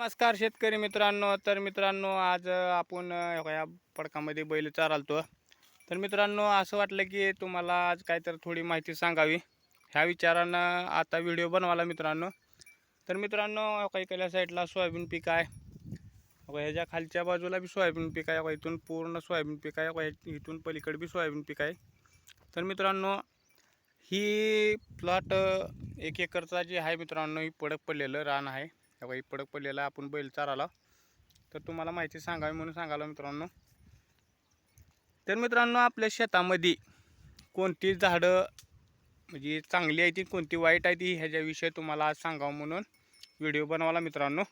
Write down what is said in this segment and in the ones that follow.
नमस्कार शेतकरी मित्रांनो. तर मित्रांनो आज आपण या पडकामध्ये बैल चारालतो तर मित्रांनो असं वाटलं की तुम्हाला आज काहीतरी थोडी माहिती सांगावी. ह्या विचारानं आता व्हिडिओ बनवाला मित्रांनो. तर मित्रांनो काही इकडल्या साईडला सोयाबीन पीक आहे. ह्याच्या खालच्या बाजूला बी सोयाबीन पीक आहे. इथून पूर्ण सोयाबीन पीक आहे. इथून पलीकडे बी सोयाबीन पीक आहे. तर मित्रांनो ही प्लॉट एक एकरचा जे आहे मित्रांनो ही पडक पडलेलं रान आहे. तेव्हा ही पडक पडलेला आपण बैल चाराला. तर तुम्हाला माहिती सांगावी म्हणून सांगायला मित्रांनो. तर मित्रांनो आपल्या शेतामध्ये कोणती झाडं म्हणजे चांगली आहे ती कोणती वाईट आहे ती ह्याच्याविषयी तुम्हाला आज सांगावं म्हणून व्हिडिओ बनवाला मित्रांनो.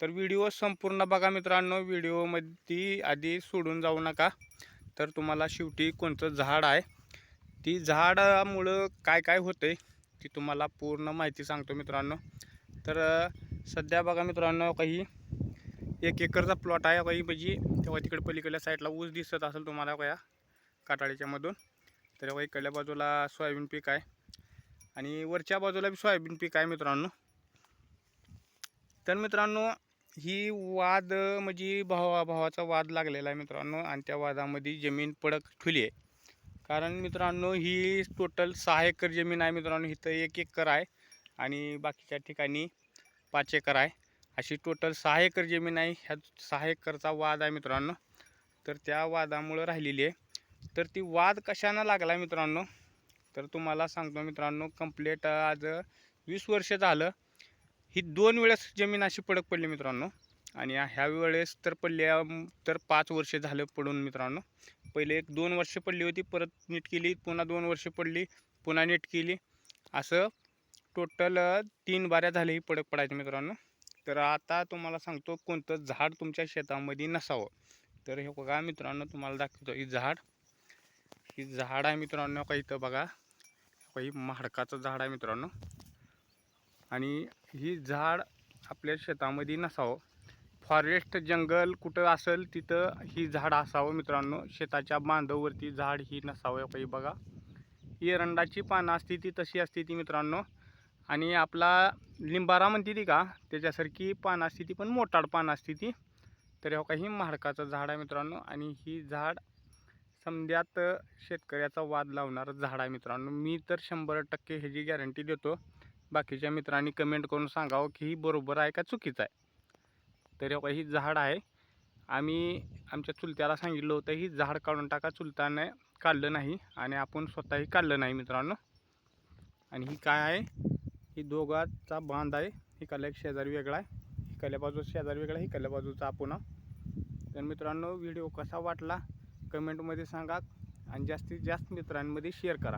तर व्हिडिओ संपूर्ण बघा मित्रांनो. व्हिडिओमध्ये आधी सोडून जाऊ नका. तर तुम्हाला शेवटी कोणतं झाड आहे ती झाडामुळं काय काय होतंय ती तुम्हाला पूर्ण माहिती सांगतो मित्रांनो. तर सध्या बघा मित्रांनो काही एक एकरचा प्लॉट आहे काही म्हणजे तेव्हा तिकडे पलीकडल्या साईडला ऊस दिसत असेल तुम्हाला का काटाळीच्यामधून तर तेव्हा इकडल्या बाजूला सोयाबीन पीक आहे. आणि वरच्या बाजूला बी सोयाबीन पीक आहे मित्रांनो. तर मित्रांनो ही वाद म्हणजे भावा भावाचा वाद लागलेला आहे मित्रांनो आणि त्या वादामध्ये जमीन पडक ठुली आहे. कारण मित्रांनो ही टोटल सहा एकर जमीन आहे मित्रांनो इथं एक एकर आहे. आणि बाकीच्या ठिकाणी पाच एकर आहे. अशी टोटल सहा एकर जमीन आहे. ह्या सहा एकरचा वाद आहे मित्रांनो. तर त्या वादामुळं राहिलेली आहे. तर ती वाद कशानं लागला मित्रांनो? तर तुम्हाला सांगतो मित्रांनो कंप्लेट आज वीस वर्ष झालं. ही दोन वेळेस जमीन अशी पडक पडली मित्रांनो. आणि ह्या वेळेस तर पडल्या तर पाच वर्ष झालं पडून मित्रांनो. पहिले एक दोन वर्ष पडली होती परत नीट केली पुन्हा दोन वर्ष पडली पुन्हा नीट केली. असं टोटल तीन बाऱ्या झाले ही पडक पडायची मित्रांनो. तर आता तुम्हाला सांगतो कोणतं झाड तुमच्या शेतामध्ये नसावं. तर हे बघा मित्रांनो तुम्हाला दाखवतो ही झाड. ही झाड आहे मित्रांनो का इथं बघा. काही महाडकाचं झाड आहे मित्रांनो. आणि ही झाड आपल्या शेतामध्ये नसावं. फॉरेस्ट जंगल कुठं असेल तिथं ही झाड असावं मित्रांनो. शेताच्या बांधववरती झाड ही नसावं काही बघा. एरंडाची पानं असते ती तशी असते ती मित्रांनो. आणि आपला लिंबारा म्हणते ती का त्याच्यासारखी पान असते ती पण मोठाड पान असते ती. तर हो काही महाडकाचं झाड आहे मित्रांनो. आणि ही झाड समध्यात शेतकऱ्याचा वाद लावणारं झाड आहे मित्रांनो. मी तर शंभर टक्के ह्याची गॅरंटी देतो. बाकीच्या मित्रांनी कमेंट करून सांगावं की ही बरोबर आहे का चुकीचं आहे. तर हो ही झाड आहे. आम्ही आमच्या चुलत्याला सांगितलं होतं ही झाड काढून टाका चुलताने काढलं नाही आणि आपण स्वतःही काढलं नाही मित्रांनो. आणि ही काय आहे? ही दोघाचा बांध आहे इकडला एक शेजारी वेगळा आहे कल्या बाजूचा शेजारी वेगळा आहे कल्या बाजूचा आपण तर मित्रांनो व्हिडिओ कसा वाटला? कमेंटमध्ये सांगा आणि जास्तीत जास्त मित्रांमध्ये शेअर करा.